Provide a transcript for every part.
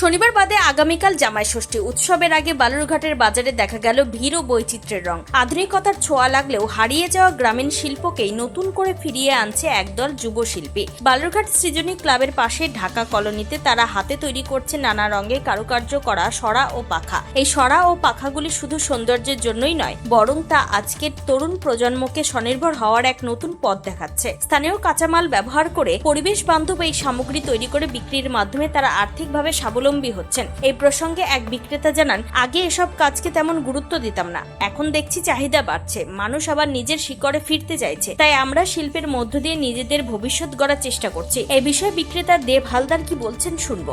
শনিবার বাদে আগামীকাল জামাই ষষ্ঠী উৎসবের আগে বালুরঘাটের বাজারে দেখা গেল ভিড় ও বৈচিত্র্যের রং। আধুনিকতার ছোঁয়া লাগলেও হারিয়ে যাওয়া গ্রামীণ শিল্পকেই নতুন করে ফিরিয়ে আনছে একদল যুব শিল্পী বালুরঘাট সৃজনী ক্লাবের পাশে ঢাকা কলোনিতে তারা হাতে তৈরি করছে নানা রঙে কারুকার্য করা সরা ও পাখা। এই সরা ও পাখাগুলি শুধু সৌন্দর্যের জন্যই নয়, বরং তা আজকের তরুণ প্রজন্মকে স্বনির্ভর হওয়ার এক নতুন পথ দেখাচ্ছে। স্থানীয় কাঁচামাল ব্যবহার করে পরিবেশ বান্ধব এই সামগ্রী তৈরি করে বিক্রির মাধ্যমে তারা আর্থিকভাবে স্বাবলম্বী হচ্ছেন। এই প্রসঙ্গে এক বিক্রেতা জানান, আগে এসব কাজকে তেমন গুরুত্ব দিতাম না। এখন দেখছি চাহিদা বাড়ছে। মানুষ আবার নিজের শিকড়ে ফিরতে চাইছে। তাই আমরা শিল্পের মধ্য দিয়ে নিজেদের ভবিষ্যৎ গড়ার চেষ্টা করছি। এই বিষয়ে বিক্রেতা দেব হালদার কি বলছেন শুনব।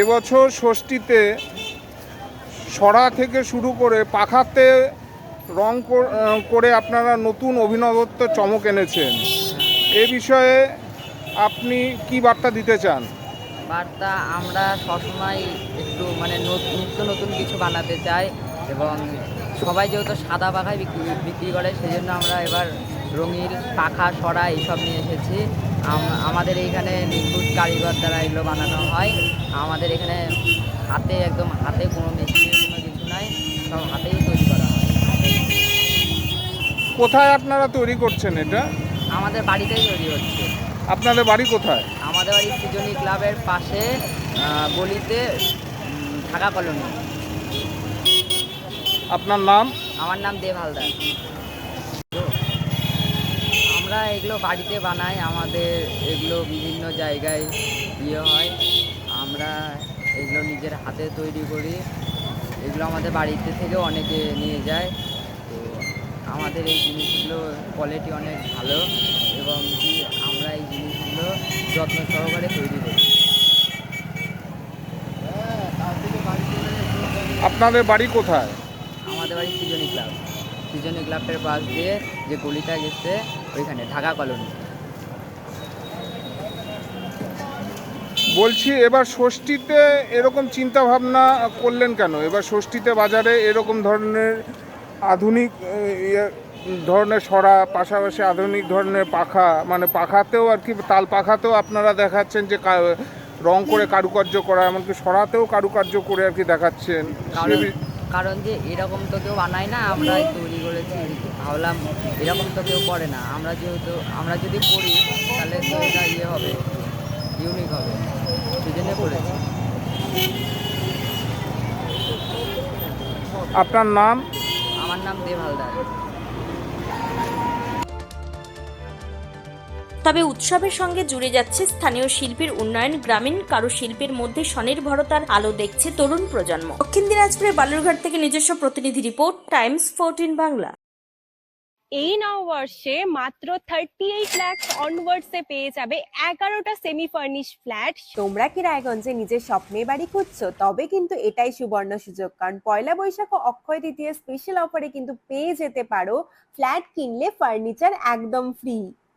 এবছর ষষ্ঠীতে সরা থেকে শুরু করে পাখাতে রং করে আপনারা নতুন অভিনবত্ব চমক এনেছেন। এ বিষয়ে আপনি কি বার্তা দিতে চান? বার্তা আমরা সবসময় একটু মানে নত- নিত্য নতুন কিছু বানাতে চাই এবং সবাই যেহেতু সাদা পাখায় বিক্রি বিক্রি করে সেই জন্য আমরা এবার রঙিন পাখা সরা এইসব নিয়ে এসেছি। আমাদের এইখানে নিখুঁত কারিগর দ্বারা এগুলো বানানো হয়। আমাদের এখানে হাতে একদম হাতে কোনো মেশিনের কোনো কিছু নাই সব হাতেই তৈরি করা হয়। কোথায় আপনারা তৈরি করছেন এটা? আমাদের বাড়িতেই তৈরি হচ্ছে। আপনাদের বাড়ি কোথায়? আমাদের বাড়ি সৃজনী ক্লাবের পাশে গলিতে ঢাকা কলোনি। আপনার নাম? আমার নাম দেব হালদার। আমরা এগুলো বাড়িতে বানাই আমাদের এগুলো বিভিন্ন জায়গায় ইয়ে হয়। আমরা এগুলো নিজের হাতে তৈরি করি। এগুলো আমাদের বাড়িতে থেকেও অনেকে নিয়ে যায়। তো আমাদের এই জিনিসগুলো কোয়ালিটি অনেক ভালো এবং কি যত্ন সহকারে তৈরি করি। আপনাদের বাড়ি কোথায়? আমাদের বাড়ি সৃজনী ক্লাব। সৃজনী ক্লাবের পাশ দিয়ে যে গলিটা গেছে ওইখানে ঢাকা কলোনি। বলছি এবার ষষ্ঠীতে এরকম চিন্তা ভাবনা করলেন কেন? এবার ষষ্ঠীতে বাজারে এরকম ধরনের আধুনিক ইয়ে ধরনের সরা পাশাপাশি আধুনিক ধরনের পাখা মানে পাখাতেও আর কি তাল পাখাতেও আপনারা দেখাচ্ছেন যে রং করে কারুকার্য করা এমনকি সরাতেও কারুকার্য করে আর কি দেখাচ্ছেন। কারণ যে এরকম তো কেউ বানায় না আমরাই তৈরি করেছি। ভাবলাম এরকম তো কেউ করে না। আমরা যেহেতু আমরা যদি করি তাহলে তো এটা ইয়ে হবে ইউনিক হবে। সেই জন্য করেছি। আপনার নাম? আমার নাম দেব হালদার তবে উৎসবের সঙ্গে জুড়ে যাচ্ছে স্থানীয় শিল্পীর উন্নয়ন। গ্রামীণ কারুশিল্পের মধ্যে স্বনির্ভরতার আলো দেখছে তরুণ প্রজন্ম। দক্ষিণ দিনাজপুরের বালুরঘাট থেকে নিজস্ব প্রতিনিধি রিপোর্ট টাইমস ফোরটিন বাংলা। এই নববর্ষে মাত্র থার্টি এইট ল্যাক্স অনওয়ার্ডসে পেয়ে যাবে এগারোটা সেমি ফার্নিশ ফ্ল্যাট তোমরা কি রায়গঞ্জে নিজের স্বপ্নে বাড়ি খুঁজছো? তবে কিন্তু এটাই সুবর্ণ সুযোগ কারণ পয়লা বৈশাখ ও অক্ষয় তৃতীয় স্পেশাল অফারে কিন্তু পেয়ে যেতে পারো। ফ্ল্যাট কিনলে ফার্নিচার একদম ফ্রি